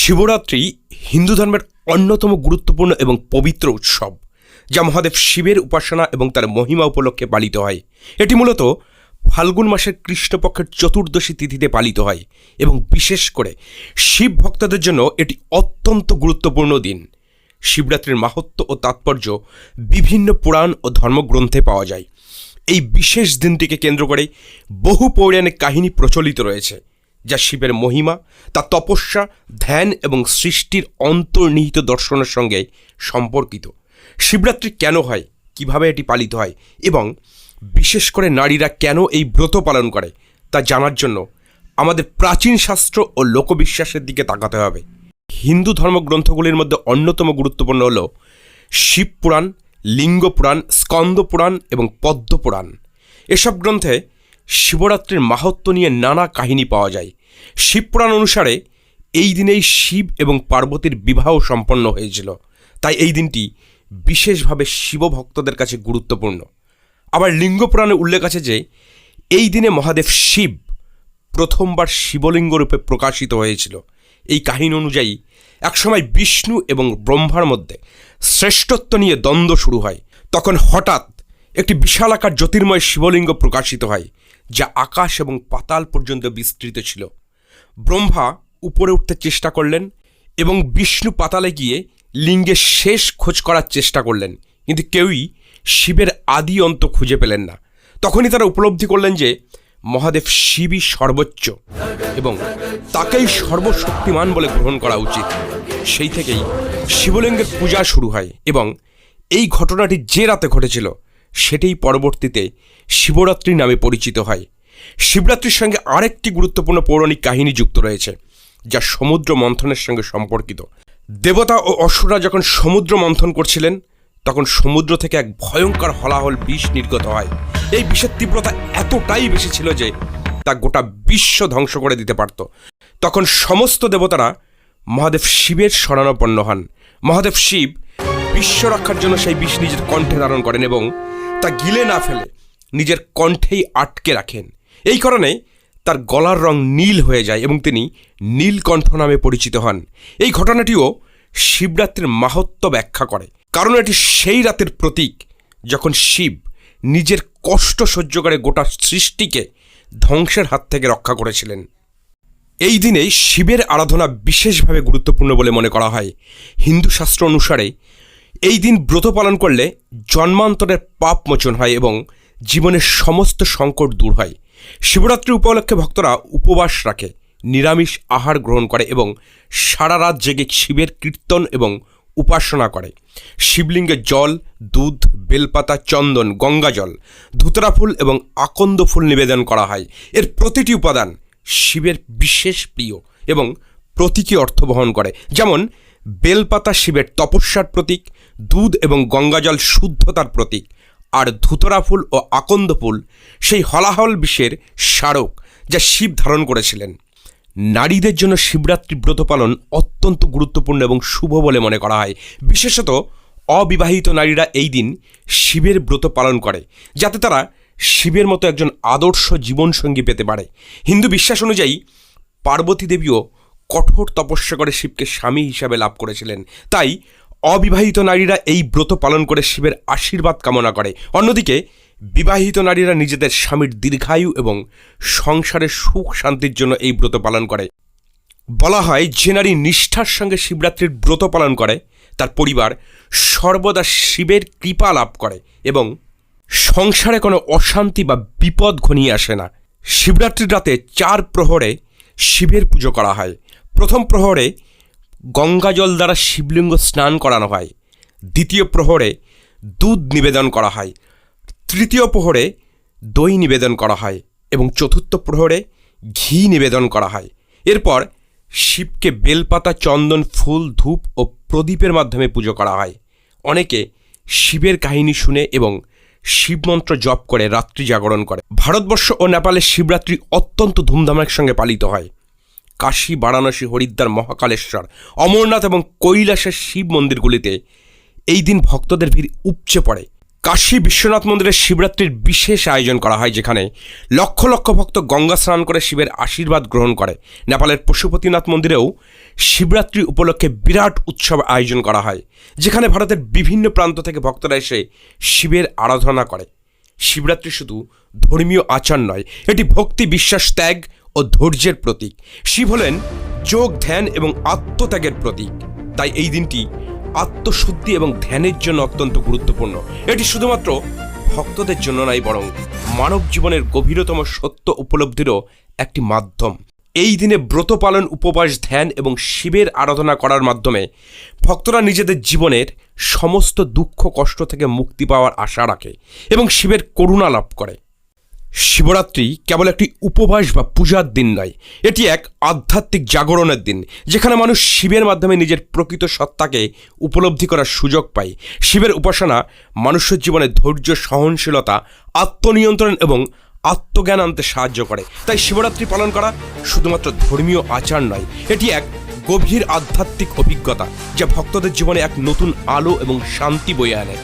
শিবরাত্রি হিন্দু ধর্মের অন্যতম গুরুত্বপূর্ণ এবং পবিত্র উৎসব, যা মহাদেব শিবের উপাসনা এবং তার মহিমা উপলক্ষে পালিত হয়। এটি মূলত ফাল্গুন মাসের কৃষ্ণপক্ষের চতুর্দশী তিথিতে পালিত হয় এবং বিশেষ করে শিব ভক্তদের জন্য এটি অত্যন্ত গুরুত্বপূর্ণ দিন। শিবরাত্রির মাহাত্ম ও তাৎপর্য বিভিন্ন পুরাণ ও ধর্মগ্রন্থে পাওয়া যায়। এই বিশেষ দিনটিকে কেন্দ্র করে বহু পৌরাণিক কাহিনী প্রচলিত রয়েছে। যা শিবের মহিমা, তা তপস্যা, ধ্যান এবং সৃষ্টির অন্তর্নিহিত দর্শনের সঙ্গে সম্পর্কিত। শিবরাত্রি কেন হয়? কীভাবে এটি পালিত হয়? এবং বিশেষ করে নারীরা কেন এই ব্রত পালন করে? তা জানার জন্য আমাদের প্রাচীন শাস্ত্র ও লোকবিশ্বাসের দিকে তাকাতে হবে। হিন্দু ধর্মগ্রন্থগুলির মধ্যে অন্যতম গুরুত্বপূর্ণ হল শিব পুরাণ লিঙ্গ পুরাণ পুরাণ এবং পদ্ম পুরাণ এসব গ্রন্থে শিবরাত্রির মাহাত্ম নিয়ে নানা কাহিনী পাওয়া যায়। শিবপুরাণ অনুসারে এই দিনেই শিব এবং পার্বতীর বিবাহ সম্পন্ন হয়েছিল। তাই এই দিনটি বিশেষভাবে শিবভক্তদের কাছে গুরুত্বপূর্ণ। আবার লিঙ্গপুরাণে উল্লেখ আছে যে, এই দিনে মহাদেব শিব প্রথমবার শিবলিঙ্গ রূপে প্রকাশিত হয়েছিল। এই কাহিনী অনুযায়ী, একসময় বিষ্ণু এবং ব্রহ্মার মধ্যে শ্রেষ্ঠত্ব নিয়ে দ্বন্দ্ব শুরু হয়। তখন হঠাৎ একটি বিশালাকার জ্যোতির্ময় শিবলিঙ্গ প্রকাশিত হয়। যা আকাশ এবং পাতাল পর্যন্ত বিস্তৃত ছিল। ব্রহ্মা উপরে উঠতে চেষ্টা করলেন এবং বিষ্ণু পাতালে গিয়ে লিঙ্গের শেষ খোঁজ করার চেষ্টা করলেন, কিন্তু কেউই শিবের আদি অন্ত খুঁজে পেলেন না। তখনই তারা উপলব্ধি করলেন যে মহাদেব শিবই সর্বোচ্চ এবং তাকেই সর্বশক্তিমান বলে গ্রহণ করা উচিত। সেই থেকেই শিবলিঙ্গের পূজা শুরু হয় এবং এই ঘটনাটি যে রাতে ঘটেছিল সেটাই পরবর্তীতে শিবরাত্রি নামে পরিচিত হয়। শিবরাত্রির সঙ্গে আরেকটি গুরুত্বপূর্ণ পৌরাণিক কাহিনী যুক্ত রয়েছে, যা সমুদ্র মন্থনের সঙ্গে সম্পর্কিত। দেবতা ও অসুররা যখন সমুদ্র মন্থন করছিলেন, তখন সমুদ্র থেকে এক ভয়ঙ্কর হলাহল বিষ নির্গত হয়। এই বিষের তীব্রতা এতটাই বেশি ছিল যে তা গোটা বিশ্ব ধ্বংস করে দিতে পারত। তখন সমস্ত দেবতারা মহাদেব শিবের শরণাপন্ন হন। মহাদেব শিব বিশ্ব রক্ষার জন্য সেই বিষ নিজের কণ্ঠে ধারণ করেন এবং তা গিলে না ফেলে নিজের কণ্ঠেই আটকে রাখেন। এই কারণে তার গলার রং নীল হয়ে যায় এবং তিনি নীলকণ্ঠ নামে পরিচিত হন। এই ঘটনাটিও শিবরাত্রির মাহাত্ম ব্যাখ্যা করে। কারণ এটি সেই রাতের প্রতীক যখন শিব নিজের কষ্ট সহ্য করে গোটা সৃষ্টিকে ধ্বংসের হাত থেকে রক্ষা করেছিলেন। এই দিনে শিবের আরাধনা বিশেষভাবে গুরুত্বপূর্ণ বলে মনে করা হয়। হিন্দু শাস্ত্র অনুসারে এই দিন ব্রত পালন করলে জন্মান্তরের পাপ মোচন হয় এবং জীবনের সমস্ত সংকট দূর হয়। শিবরাত্রি উপলক্ষে ভক্তরা উপবাস রাখে, নিরামিষ আহার গ্রহণ করে এবং সারা রাত জেগে শিবের কীর্তন এবং উপাসনা করে। শিবলিঙ্গে জল, দুধ, বেলপাতা, চন্দন গঙ্গাজল ধুতরা ফুল এবং আকন্দ ফুল নিবেদন করা হয়। এর প্রতিটি উপাদান শিবের বিশেষ প্রিয় এবং প্রতীকী অর্থ বহন করে। যেমন বেলপাতা শিবের তপস্যার প্রতীক, দুধ এবং গঙ্গাজল শুদ্ধতার প্রতীক, আর ধুতরা ফুল ও আকন্দ ফুল সেই হলাহল বিষের স্মারক যা শিব ধারণ করেছিলেন। নারীদের জন্য শিবরাত্রি ব্রত পালন অত্যন্ত গুরুত্বপূর্ণ এবং শুভ বলে মনে করা হয়। বিশেষত অবিবাহিত নারীরা এই দিন শিবের ব্রত পালন করে, যাতে তারা শিবের মতো একজন আদর্শ জীবনসঙ্গী পেতে পারে। হিন্দু বিশ্বাস অনুযায়ী পার্বতী দেবীও কঠোর তপস্যা করে শিবকে স্বামী হিসাবে লাভ করেছিলেন। তাই অবিবাহিত নারীরা এই ব্রত পালন করে শিবের আশীর্বাদ কামনা করে। অন্যদিকে, বিবাহিত নারীরা নিজেদের স্বামীর দীর্ঘায়ু এবং সংসারের সুখ শান্তির জন্য এই ব্রত পালন করে। বলা হয়, যে নারী নিষ্ঠার সঙ্গে শিবরাত্রির ব্রত পালন করে, তার পরিবার সর্বদা শিবের কৃপা লাভ করে এবং সংসারে কোনো অশান্তি বা বিপদ ঘনিয়ে আসে না। শিবরাত্রির রাতে চার প্রহরে শিবের পুজো করা হয়। প্রথম প্রহরে গঙ্গাজল দ্বারা শিবলিঙ্গ স্নান করানো হয়। দ্বিতীয় প্রহরে দুধ নিবেদন করা হয়। তৃতীয় প্রহরে দই নিবেদন করা হয় এবং চতুর্থ প্রহরে ঘি নিবেদন করা হয়। এরপর শিবকে বেলপাতা, চন্দন, ফুল, ধূপ ও প্রদীপের মাধ্যমে পুজো করা হয়। অনেকে শিবের কাহিনী শুনে এবং শিবমন্ত্র জপ করে, রাত্রি জাগরণ করে। ভারতবর্ষ ও নেপালে শিবরাত্রি অত্যন্ত ধুমধামের সঙ্গে পালিত হয়। কাশী, বারাণসী, হরিদ্বার, মহাকালেশ্বর, অমরনাথ এবং কৈলাসের শিব মন্দিরগুলিতে এই দিন ভক্তদের ভিড় উপচে পড়ে। কাশী বিশ্বনাথ মন্দিরে শিবরাত্রির বিশেষ আয়োজন করা হয়, যেখানে লক্ষ লক্ষ ভক্ত গঙ্গা স্নান করে শিবের আশীর্বাদ গ্রহণ করে। নেপালের পশুপতিনাথ মন্দিরেও শিবরাত্রি উপলক্ষে বিরাট উৎসব আয়োজন করা হয়, যেখানে ভারতের বিভিন্ন প্রান্ত থেকে ভক্তরা এসে শিবের আরাধনা করে। শিবরাত্রি শুধু ধর্মীয় আচার নয়, এটি ভক্তি, বিশ্বাস, ত্যাগ ও ধৈর্যের প্রতীক। শিব হলেন যোগ, ধ্যান এবং আত্মত্যাগের প্রতীক। তাই এই দিনটি আত্মশুদ্ধি এবং ধ্যানের জন্য অত্যন্ত গুরুত্বপূর্ণ। এটি শুধুমাত্র ভক্তদের জন্য নয়, বরং মানব জীবনের গভীরতম সত্য উপলব্ধিরও একটি মাধ্যম। এই দিনে ব্রত পালন উপবাস ধ্যান এবং শিবের আরাধনা করার মাধ্যমে ভক্তরা নিজেদের জীবনের সমস্ত দুঃখ, কষ্ট থেকে মুক্তি পাওয়ার আশা রাখে এবং শিবের করুণা লাভ করে। শিবরাত্রি কেবল একটি উপবাস বা পূজার দিন নয়, এটি এক আধ্যাত্মিক জাগরণের দিন, যেখানে মানুষ শিবের মাধ্যমে নিজের প্রকৃত সত্তাকে উপলব্ধি করার সুযোগ পায়। শিবের উপাসনা মানুষের জীবনে ধৈর্য, সহনশীলতা, আত্মনিয়ন্ত্রণ এবং আত্মজ্ঞান আনতে সাহায্য করে। তাই শিবরাত্রি পালন করা শুধুমাত্র ধর্মীয় আচার নয়, এটি এক গভীর আধ্যাত্মিক অভিজ্ঞতা যা ভক্তদের জীবনে এক নতুন আলো এবং শান্তি বয়ে আনে।